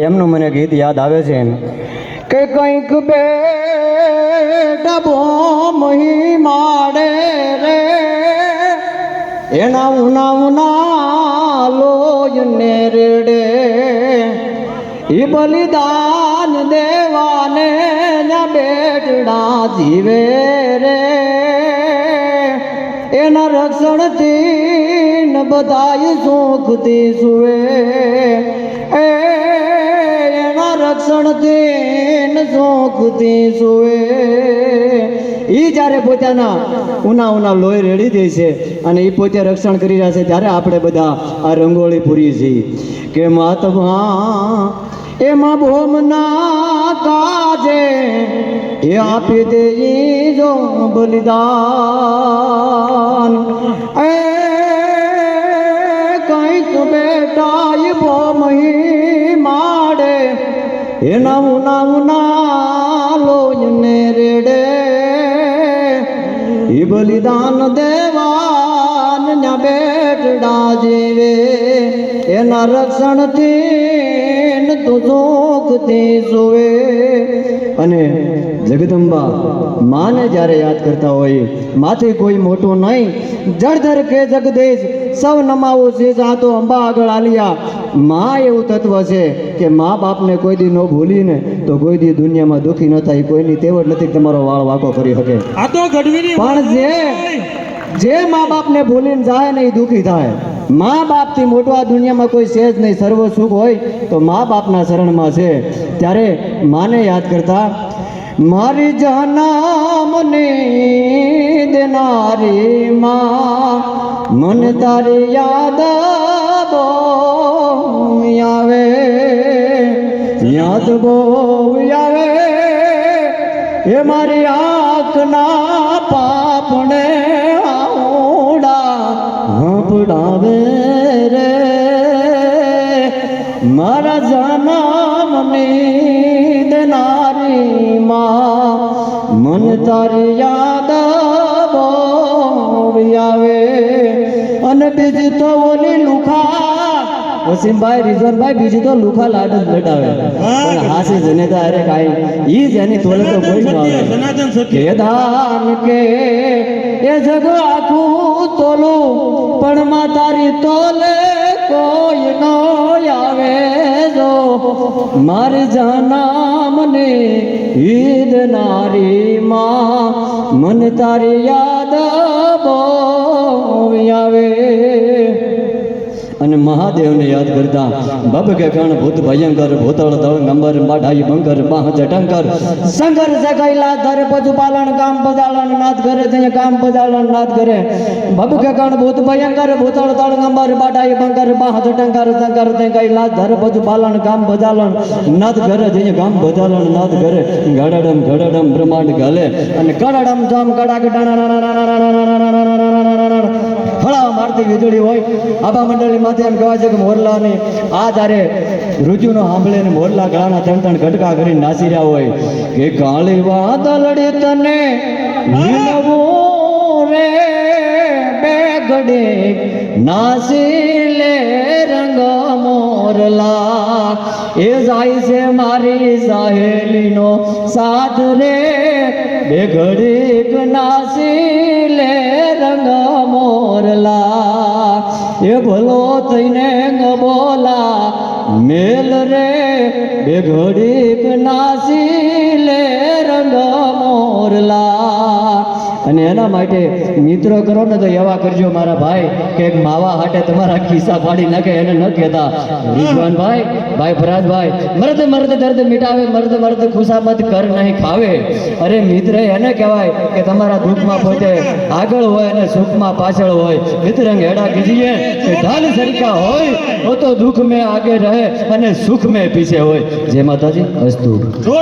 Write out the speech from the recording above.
એમનું મને ગીત યાદ આવે છે કે કંઈક બે ડબો મહી માડે રે. એના ઉના ઉના લોયને રેડે. એ બલિદાન દેવાને ના બેટડા જીવે રે. એના રક્ષણથી ન બધાય સુખથી સુવે. એ એના દેન ન સુવે. ઈ જ્યારે પોતાના ઉના ઉના લોહી રેડી દે છે અને એ પોતે રક્ષણ કરી રહ્યા છે, ત્યારે આપણે બધા આ રંગોળી પૂરી છીએ કે માતમા એમાં ભોમના કાજે, એ આપી દે જો બલિદાન. એના ઉના ઉના લોયને રેડે એ બલિદાન દેવાન ન્યા બેટડા જેવે એના રક્ષણથી તું સુખથી સુવે અને જગદંબા માને જ્યારે યાદ કરતા હોય માથે કોઈ મોટું નહીં. જળધર કે જગદેશ સૌ નમાવો છે જાતો અંબા આગળ આલિયા. માં એવું તત્વ છે કે મા બાપને કોઈ દી ન ભૂલીને તો કોઈ દી દુનિયામાં દુઃખી ન થાય કોઈની તેવડ નથી તમારો વાળ વાકો કરી શકે. આ તો ગઢવીની પણ જે જે મા બાપને ભૂલીને જાય ને એ દુઃખી થાય. મા બાપથી મોટું આ દુનિયામાં કોઈ છે જ નહીં સર્વ સુખ હોય તો મા બાપના શરણમાં છે. ત્યારે માને યાદ કરતા મારી જનામની દેનારી માં. મને તારી યાદ આવે. યાદ બો આવે. એ મારી આંખના પાપણે આવડા હંપડાવે રે. મારા જનામની મન તારી યાદ આવે. અને બીજી તો ઓલી લુખા. વસીમભાઈ રિઝવાનભાઈ બીજી તો લુખા લાડ જ લડાવે. પણ હાસી જનેતા અરે કાઈ ઈ જ એની તોલે તો કોઈ ન આવે. કેદાન કે એ જગ આખું તોલું પણ માં તારી તોલે કોઈ ન મારી જનામને ઈદ નારી માં. મન તારી યાદ આવે. અને મહાદેવને યાદ કરતા બબ કે કણ ભૂત ભયંકર ભૂતળ દળ નંબર બાઢાઈ બંકર બાહ જટંકર શંકર જગાઈલા ધર પજુ પાલન કામ પજાલણ નાથ કરે તે કામ પજાલણ નાથ કરે બબ કે કણ ભૂત ભયંકર ભૂતળ દળ નંબર બાઢાઈ બંકર બાહ જટંકર શંકર જગાઈલા ધર પજુ પાલન કામ બજાલન નાથ કરે તે કામ બજાલન નાથ કરે ગડડમ ગડડમ બ્રહ્માંડ ગલે અને કડડમ જામ કડાક ફળા મારતી વીજળી હોય આબા મંડળની માથે એમ કહેવાય છે કે મોરલાને આ જ્યારે ઋતુનો સાંભળે ને મોરલા ગળાના ત્રણ ત્રણ ઘટકા કરીને નાસી રહ્યા હોય, કે કાળી વાદળડી તને રે બે ગડે નાસી લે રંગ મોરલા. એ જાય છે મારી સાહેલીનો સાથ રે બે ઘડીક નાસી લે રંગ એ ભલો થઈને ન બોલા મેલ રે બે ઘડીક નાસી લે રંગ મોરલા. અને એના માટે મિત્રો કરો ને તો એવા કરજો મારા ભાઈ, કે માવા હાટે તમારા ખિસ્સા ફાડી નાખે એને ન કહેતા. રિઝવાન ભાઈ ફરાજભાઈ, મર્દ મર્દ દર્દ મિટાવે, મર્દ મર્દ ખુશામત કર નહીં ખાવે. અરે મિત્ર એને કહેવાય કે તમારા દુઃખમાં પોતે આગળ હોય અને સુખમાં પાછળ હોય. મિત્રંગ હેડા કીજીએ કે ઢાલ સરખા હોય, તો દુઃખ મેં આગે રહે અને સુખ મેં પીછે હોય. જે માતાજી. અસ્તુ.